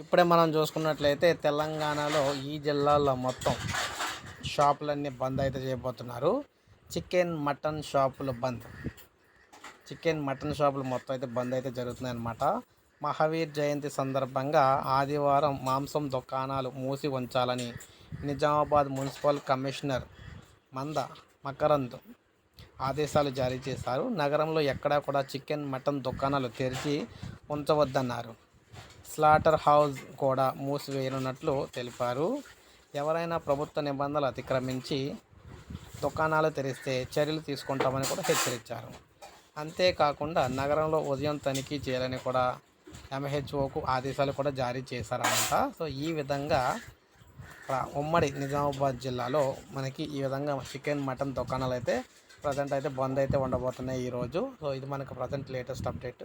ఇప్పుడే మనం చూసుకున్నట్లయితే తెలంగాణలో ఈ జిల్లాలో మొత్తం షాపులన్నీ బంద్ అయితే చేయబోతున్నారు. చికెన్ మటన్ షాపులు బంద్. చికెన్ మటన్ షాపులు మొత్తం అయితే బంద్ అయితే జరుగుతున్నాయి అన్నమాట మహావీర్ జయంతి సందర్భంగా ఆదివారం మాంసం దుకాణాలు మూసి ఉంచాలని నిజామాబాద్ మున్సిపల్ కమిషనర్ మంద మకరంద్ ఆదేశాలు జారీ చేశారు. నగరంలో ఎక్కడా కూడా చికెన్ మటన్ దుకాణాలు తెరిచి ఉంచవద్దన్నారు. స్లాటర్ హౌస్ కూడా మూసివేయనున్నట్లు తెలిపారు. ఎవరైనా ప్రభుత్వ నిబంధనలు అతిక్రమించి దుకాణాలు తెరిస్తే చర్యలు తీసుకుంటామని కూడా హెచ్చరించారు. అంతేకాకుండా నగరంలో ఉదయం తనిఖీ చేయాలని కూడా ఎంహెచ్ఓకు ఆదేశాలు కూడా జారీ చేశారన్నమాట. సో ఈ విధంగా ఉమ్మడి నిజామాబాద్ జిల్లాలో మనకి ఈ విధంగా చికెన్ మటన్ దుకాణాలు అయితే ప్రజెంట్ అయితే బంద్ అయితే ఉండబోతున్నాయి ఈరోజు. సో ఇది మనకు ప్రజెంట్ లేటెస్ట్ అప్డేట్.